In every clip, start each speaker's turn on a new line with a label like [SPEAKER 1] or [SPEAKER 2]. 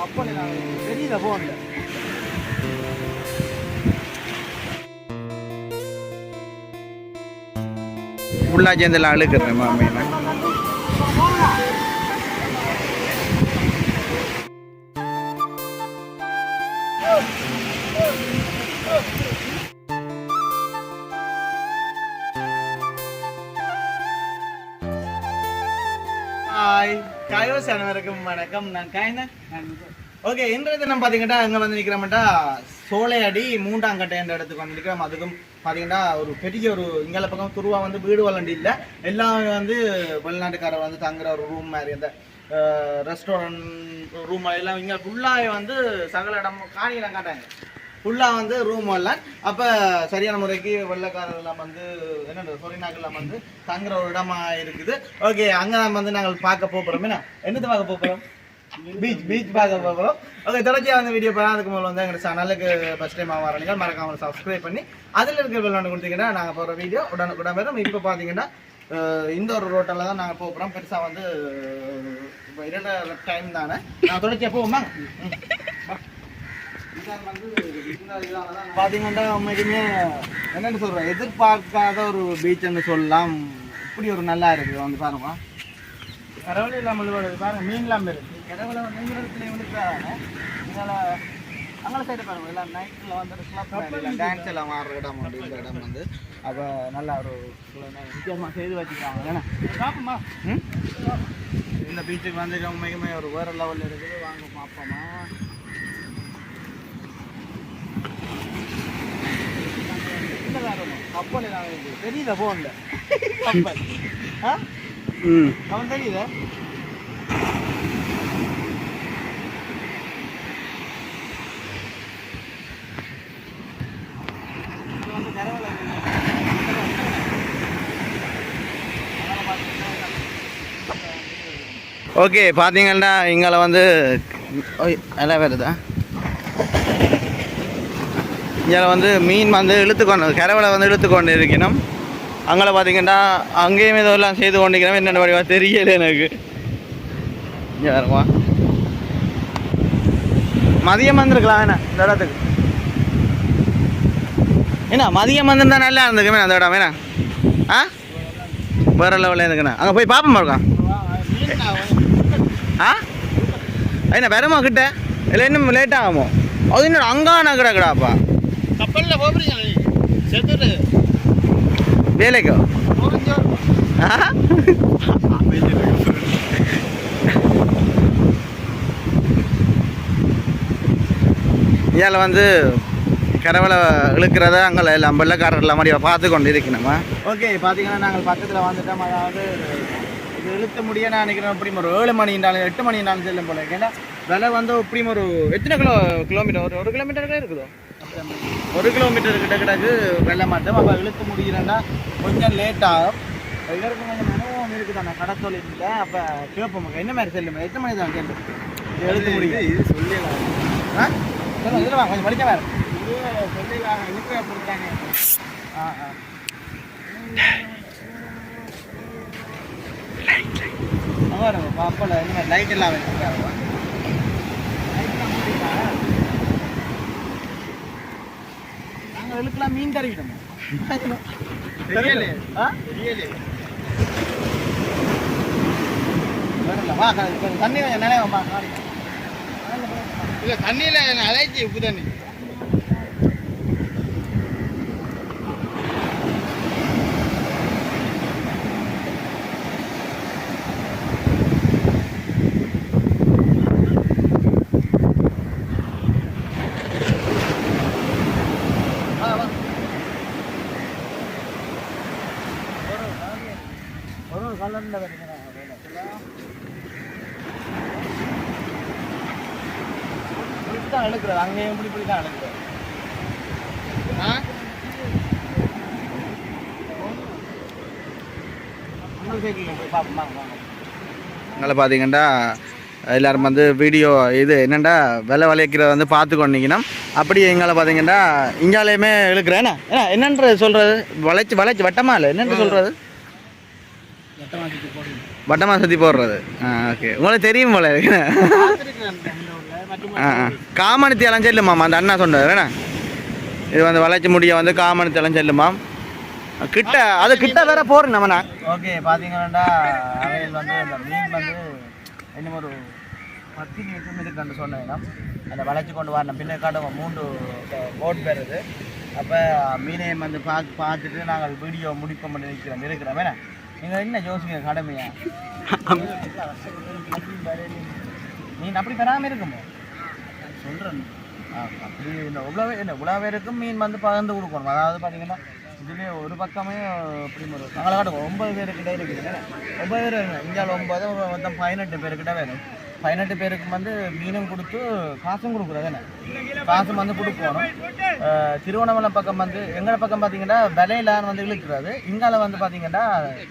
[SPEAKER 1] கப்பல் தெரியல போகல
[SPEAKER 2] ஃபுல்லாக சேர்ந்தெல்லாம் அழுக்கிறேன் மாமீனை
[SPEAKER 1] ஹாய் காயோஸ் அனைவருக்கும் வணக்கம். நான் காய்ந்தேன் ஓகே இன்றைய தினம் பார்த்தீங்கன்னா அங்கே வந்து நிற்கிறோம்ட்டா சோலையடி மூன்றாம் கட்டை என்ற இடத்துக்கு வந்து நிற்கிறோம் அதுக்கும் பார்த்தீங்கன்னா ஒரு பெரிய ஒரு இங்கே பக்கம் துருவா வந்து வீடு வளண்டி இல்லை. எல்லாம் வந்து வெளிநாட்டுக்காரர் வந்து தங்குற ஒரு ரூம் மாதிரி அந்த ரெஸ்டாரண்ட் ரூம் எல்லாம் இங்கே ஃபுல்லாக வந்து சகல இடம் காணியெல்லாம் காட்டாங்க ஃபுல்லாக வந்து ரூம் எல்லாம் அப்போ சரியான முறைக்கு வெள்ளக்காரர்லாம் வந்து என்ன சொரிநாக்கள் வந்து தங்குற ஒரு இடமா இருக்குது. ஓகே அங்கே நம்ம வந்து நாங்கள் பார்க்க போகிறோம். என்ன? என்னது பார்க்க போகிறோம்? பீச் பீச் பார்க்க போகிறோம். ஓகே தொடர்ச்சியாக அந்த வீடியோ பார்த்தா அதுக்கு முதல்ல வந்து எங்கள் சேனலுக்கு ஃபஸ்ட் டைம் வரீங்க மறக்காமல் சப்ஸ்கிரைப் பண்ணி அதில் இருக்கிற விளையாண்டு கொடுத்தீங்கன்னா நாங்கள் போகிற வீடியோ உடனுக்குடன் வரும். இப்போ பார்த்தீங்கன்னா இந்த ஒரு ரோட்டில் தான் நாங்கள் போகிறோம் பெருசாக வந்து இப்போ இரண்டு டைம் தானே. நான் தொடர்ச்சியாக போவோமா ம். வா. இதான் வந்து இந்த இதால தான் பார்த்தீங்கன்னா உண்மைக்குமே என்னன்னு சொல்கிறேன் எதிர்பார்க்காத ஒரு பீச்னு சொல்லலாம். இப்படி ஒரு நல்லா இருக்குது வந்து பாருங்க. கடவுள் இல்லாமல் வருது பாருங்க மீன்லாம் இருக்கு. கடவுளை இடத்துல விழுக்கிறாங்க இதனால் அங்கே சைடு பாருங்க எல்லாம் நைட்டில் வந்து டான்ஸ் எல்லாம் ஆடுற இடம் இந்த இடம் வந்து. அப்போ நல்லா ஒரு வித்தியாசமாக செய்து வச்சுருக்காங்க ஏன்னா பார்ப்போமா? ம்? இந்த பீச்சுக்கு வந்து உண்மைக்குமே ஒரு வேறு லெவலில் இருக்குது. வாங்க பார்ப்போமா. கப்பல் தெரியல போன்ல கப்பல் ஆ
[SPEAKER 2] ம்
[SPEAKER 1] அவன் தெரியுதா
[SPEAKER 2] ஓகே பார்த்தீங்கன்னா இங்கே வந்து ஓய் எல்லாம் வருதா இதில் வந்து மீன் வந்து இழுத்துக்கொண்டு கரவலை வந்து இழுத்துக்கொண்டு இருக்கணும் அங்கே பார்த்தீங்கன்னா அங்கேயும் இதெல்லாம் செய்து கொண்டிருக்கிறோம். என்னென்ன வடிவா தெரியல எனக்கு. இங்கே வருமா மதியம் வந்துருக்கலாம் என்ன? இந்த இடத்துக்கு. என்ன மதியம் வந்திருந்தா நல்லா இருந்துக்குமே அந்த இடம். வேணா ஆ? வேற லெவலில் இருக்குண்ணா அங்கே போய் பார்ப்போம் இருக்கா? ஆ? என்ன வரமா கிட்ட? இல்லை இன்னும் லேட் ஆகுமோ? அது இன்னும் அங்கான கிடக்குடாப்பா?
[SPEAKER 1] கப்பலில் போகிறீங்க செத்துட்டு.
[SPEAKER 2] வேலைக்கோ? ஆ? இதில் வந்து கரவலை இழுக்கிறத அங்கே எல்லாம் வெள்ளக்காரர் மாதிரி பார்த்து கொண்டு இருக்கணுமா
[SPEAKER 1] ஓகே பார்த்தீங்கன்னா நாங்கள் பக்கத்தில் வந்துட்டோம். அதாவது இது இழுத்த முடிய நான் நினைக்கிறேன் இப்படி ஒரு ஏழு மணின்றாலும் எட்டு மணின்றாலும் செல்லும் போல. ஏன்னா விலை வந்து இப்படி ஒரு எத்தனை கிலோ கிலோமீட்டர்? ஒரு ஒரு கிலோமீட்டர் இருக்குதோ? ஒரு கிலோமீட்டர் கிட்ட கிடக்கு வெள்ளை மாட்டோம் அப்போ இழுத்து முடிகிறேன்னா கொஞ்சம் லேட் ஆகும். இதற்கு கொஞ்சம் அனுபவம் இருக்குதாண்ணா கடத்தொழில் அப்போ கேட்போம் என்ன மாதிரி செல்லும் எத்தனை மணி தான் செல்லும் இது இழுத்து முடியும் இது சொல்லிடலாம். ஆ? சொல்லுங்க இதில் வாங்க கொஞ்சம் படிக்க வேறு. இது சொல்லிடலாம். இழுக்க கொடுத்தாங்க. ஆ ஆ. பாப்பல என்ன லைட் எல்லாம் வச்சுருக்காங்க நாங்கள் இழுக்கலாம் மீன் கொஞ்சம் தண்ணி கொஞ்சம் நினைவம்மா இல்லை தண்ணியில் அலைச்சி உப்பு தண்ணி ஒரு ஒரு கலரில் தான் எடுக்கிறது அங்கேயும் இப்படி இப்படி தான் எடுக்கிறது ஆ
[SPEAKER 2] பார்த்தீங்கன்னா எல்லோரும் வந்து வீடியோ இது என்னென்னா விலை விளைக்கிறத வந்து பார்த்து கொண்டீங்கன்னா அப்படி எங்களை பார்த்தீங்கன்னா இங்காலேயுமே இழுக்கிறேன். என்ன? ஏன்னா என்னன்றது சொல்கிறது வளைச்சி வளைச்சி வட்டமா இல்லை? என்னென்று சொல்கிறது பட்டமா சுற்றி போடுறது. ஆ ஓகே உங்களுக்கு தெரியும் போல இருக்கு. ஆ செல்லுமாம் அந்த அண்ணா சொன்னது இது வந்து வளைச்சி முடிய வந்து காமணித்தி எல்லாம் செல்லுமாம். கிட்ட அது கிட்ட வேற போறேன் நம்ம நான்
[SPEAKER 1] ஓகே பாத்தீங்கன்னா அவையில் வந்து அந்த மீன் வந்து இன்னும் ஒரு பத்து நிமிஷம் இருக்குன்னு சொன்னேன் அந்த வளைச்சி கொண்டு வரணும். பின்னாடி மூன்று போட் பெறுது. அப்போ மீனையும் வந்து பார்த்து பார்த்துட்டு நாங்கள் வீடியோ முடிப்போம் பண்ணி இருக்கிறோம். வேணா? நீங்கள் என்ன யோசிங்க கடமையா? மீன் அப்படி பெறாமல் இருக்குமோ? சொல்கிறேன் அப்படி இந்த இவ்வளோ என்ன இவ்வளோ பேருக்கும் மீன் வந்து பகிர்ந்து கொடுக்கணும். அதாவது பார்த்தீங்கன்னா இதுலேயே ஒரு பக்கமே இப்படி ஒரு நாங்கள காட்டுவோம் ஒன்பது பேருக்கிட்ட இருக்குது? ஒன்பது பேர் இந்தியாவில் ஒன்பது மொத்தம் பதினெட்டு பேருக்கிட்ட வேணும். பதினெட்டு பேருக்கு வந்து மீனும் கொடுத்து காசும் கொடுக்குறது என்ன? காசும் வந்து கொடுக்கணும். திருவண்ணாமலை பக்கம் வந்து எங்களை பக்கம் பார்த்தீங்கன்னா விலையிலான்னு வந்து இழுக்கிறது. இங்கால வந்து பார்த்தீங்கன்னா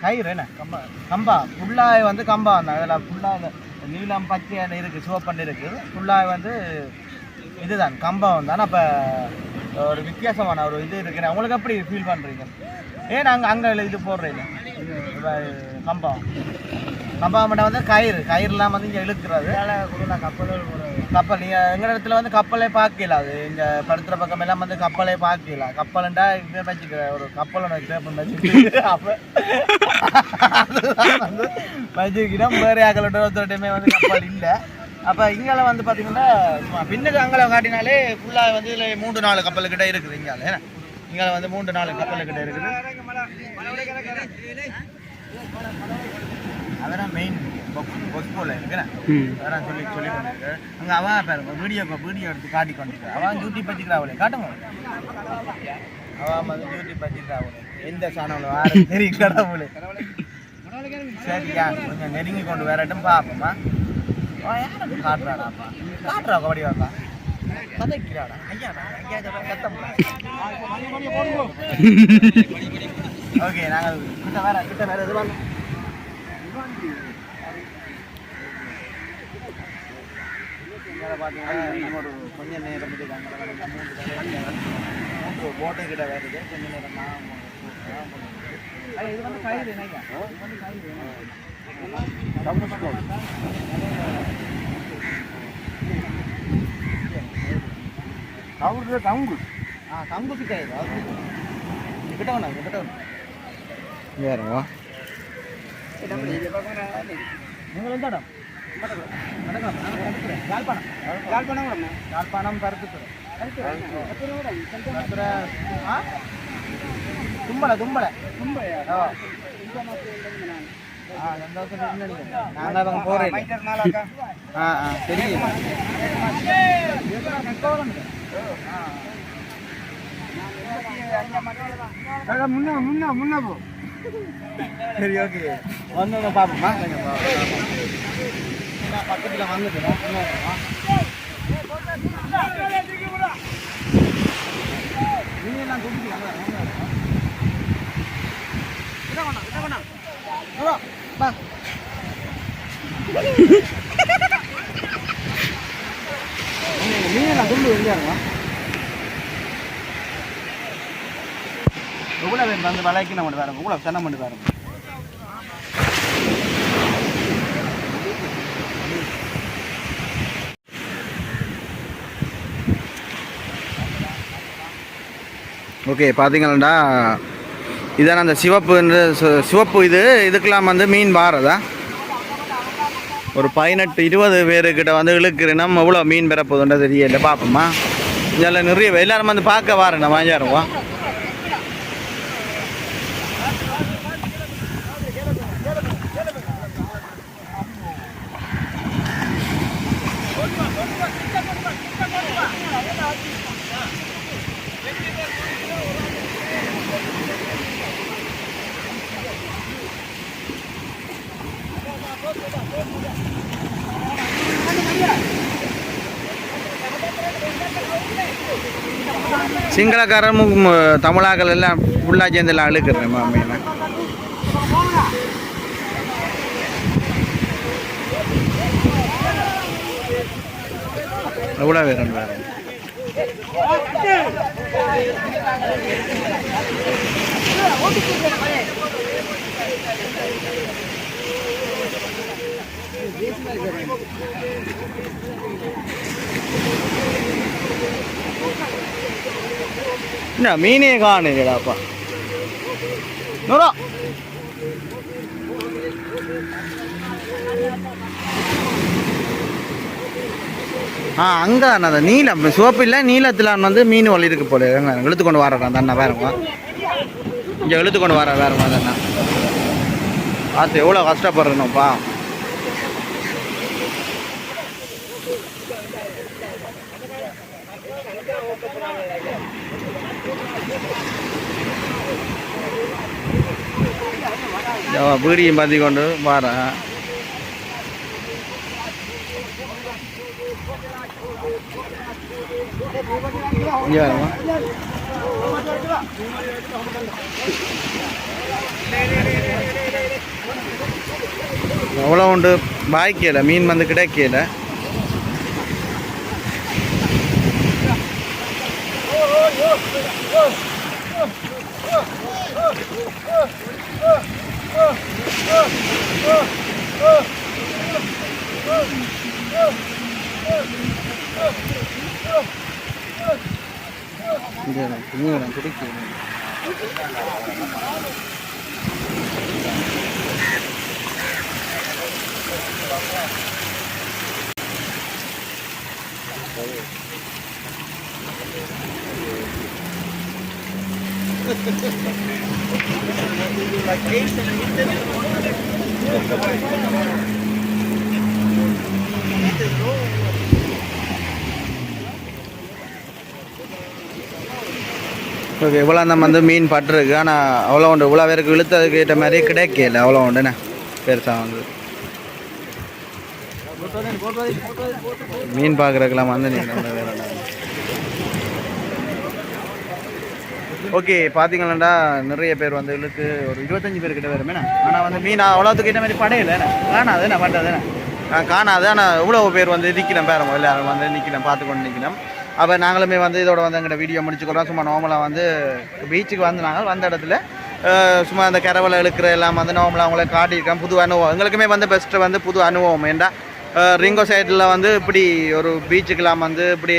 [SPEAKER 1] கயிறு என்ன? கம்பா கம்பா. புல்லாய் வந்து கம்பா வந்தாங்க அதில் ஃபுல்லாக நீலம் பச்சை இருக்குது சிவப்பண்ணு இருக்குது புல்லாய் வந்து இதுதான் கம்பம் தான் அப்போ ஒரு வித்தியாசமான ஒரு இது இருக்கு. உங்களுக்கு எப்படி ஃபீல் பண்ணுறீங்க ஏன் அங்கே அங்கே இது போடுறீங்க கம்பம் மட்டும் வந்து கயிறு கயிறுலாம் வந்து இங்கே இழுக்கிறது. கப்பல் கப்பல் நீங்கள் எங்கள் இடத்துல வந்து கப்பலே பார்க்கல அது. இங்கே படுத்துகிற பக்கம் எல்லாம் வந்து கப்பலே பார்க்கல. கப்பலுண்டா இங்கே வச்சுக்க ஒரு கப்பல் ஒன்று கேப்பன் வச்சுக்கிட்டு அப்போ வந்து வச்சுக்கிட்டோம். வேறு ஆக்களோட ஒருத்தருடையுமே வந்து கப்பல் இல்லை. அப்போ இங்கால வந்து பார்த்தீங்கன்னா பின்னுக்கு அங்கே காட்டினாலே ஃபுல்லாக வந்து இதில் மூன்று நாலு கப்பல் கிட்ட இருக்குது இங்கால. இங்கால வந்து மூன்று நாலு கப்பல் கிட்ட இருக்குது. அதான் மெயின் பொஸ் போல இருக்குண்ணே அதான் சொல்லி சொல்லி கொண்டிருக்கு. அங்கே அவன் பாருங்க வீடியோ வீடியோ எடுத்து காட்டி கொண்டிருக்கு. அவன் டியூட்டி பச்சிக்கிறா அவளே காட்டுங்க. அவன் வந்து டியூட்டி பச்சிக்கிறா அவளே எந்த சாணம் வார தெரியும் கடவுளே. சரியா கொஞ்சம் நெருங்கி கொண்டு வரட்டும் பார்ப்போமா அவன் காட்டுறாடாப்பா காட்டுறா கபடி வாக்கா கதைக்கிறாடா ஐயா ஐயா கத்தம் ஓகே நாங்கள் கிட்ட வேற கிட்ட வேற இங்கே பார்த்தீங்கன்னா ஒரு கொஞ்ச நேரம் மூன்று போட்டை கிட்ட வருது கொஞ்ச நேரம் இது வந்து கயிறு இது வந்து கயிறு ஆ கிட்ட கிட்ட
[SPEAKER 2] வேறவா
[SPEAKER 1] நீங்கள் எந்த இடம் யாழ்ப்பாணம் யாழ்ப்பாணம் யாழ்ப்பாணம் பருத்துத்துறை தும்பலை போ சரி ஓகே வந்தோங்க பார்ப்போமா? கொஞ்சம் பக்கத்தில் வந்துட்டு நீங்க எல்லாம் கூப்பிட்டு நீங்க நான் துண்டு வெளியாருங்க எவ்வளோ பேர் விலைக்கு நம்ம வேறு எவ்வளோ சென்னை பண்ணி வேறு
[SPEAKER 2] ஓகே பார்த்தீங்களா இதான அந்த சிவப்பு சிவப்பு இது இதுக்கெல்லாம் வந்து மீன் வாரதா? ஒரு பதினெட்டு இருபது பேருக்கிட்ட வந்து இழுக்கிறேன் நம்ம எவ்வளோ மீன் பெற தெரியல பார்ப்போமா இதில் நிறைய எல்லாரும் வந்து பார்க்க வாரேன் நம்ம சிங்களக்காரமும் தமிழாக்கள் எல்லாம் ஃபுல்லாக சேர்ந்து எல்லாம் இழுக்கிறேன் மீன். எவ்வளோ வேணும் வேறு
[SPEAKER 1] என்ன மீனே காணுங்கடாப்பா நூறா. ஆ அங்கே அந்த நீலம் சிவப்பு இல்லை நீலத்தில் வந்து மீன் வலி இருக்கு போல. இழுத்து கொண்டு வர்றேன் அந்த அண்ணா வேறுங்க இங்கே இழுத்து கொண்டு வர வேறுங்க அந்த அண்ணா. பார்த்து எவ்வளோ கஷ்டப்படுறேனுப்பா. பீடியும் பற்றி கொண்டு வரேன் இங்கே அவ்வளோ உண்டு பாய்க்கல மீன் வந்து கிடைக்கல இங்கே மீன் கிடைக்கல ஓகே இவ்வளோ நம்ம வந்து மீன் பட்டிருக்கு. ஆனால் அவ்வளோ உண்டு. இவ்வளோ பேருக்கு இழுத்ததுக்கு ஏற்ற மாதிரி கிடைக்கல அவ்வளோ உண்டுண்ணே பெருசாக வந்து. மீன் பார்க்குறதுக்கெல்லாம் வந்து நீங்கள் வேற ஓகே பார்த்தீங்களாண்டா நிறைய பேர் வந்து இழுத்து ஒரு இருபத்தஞ்சு பேர் கிட்ட வருமே ஆனால் வந்து மீன் அவ்வளோத்துக்கு என்ன மாதிரி படையில காணாது என்ன பண்ணுறது காணாது ஆனால் இவ்வளோ பேர் வந்து நிற்கிறேன் பேரம் எல்லாரும் வந்து நிற்கிறேன் பார்த்துக்கொண்டு நிற்கணும் நிற்கிறோம் அப்போ நாங்களுமே வந்து இதோட வந்து எங்கள்கிட்ட வீடியோ முடிச்சுக்கிறோம். சும்மா நார்மலாக வந்து பீச்சுக்கு வந்து நாங்கள் வந்த இடத்துல சும்மா அந்த கரவலை இழுக்கிற எல்லாம் வந்து நார்மலாக அவங்கள காட்டியிருக்கோம். புது அனுபவம். எங்களுக்குமே வந்து பெஸ்ட்டு வந்து புது அனுபவம் ஏண்டா ரிங்கோ சைடில் வந்து இப்படி ஒரு பீச்சுக்கெல்லாம் வந்து இப்படி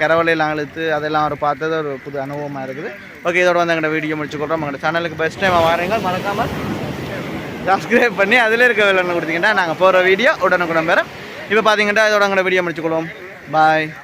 [SPEAKER 1] கரவலையெல்லாம் இழுத்து அதெல்லாம் ஒரு பார்த்தது ஒரு புது அனுபவமாக இருக்குது. ஓகே இதோட வந்து எங்கள்கிட்ட வீடியோ முடிச்சுக்கிறோம் எங்களோட சேனலுக்கு பெஸ்ட் டைம் வாரீங்க மறக்காமல் சப்ஸ்கிரைப் பண்ணி அதில் இருக்க வில்லன்னு கொடுத்தீங்கன்னா நாங்கள் போகிற வீடியோ உடனுக்குடன் பெறும் இப்போ பார்த்தீங்கன்னா இதோட எங்களோட வீடியோ முடிச்சுக்கொள்வோம். பாய்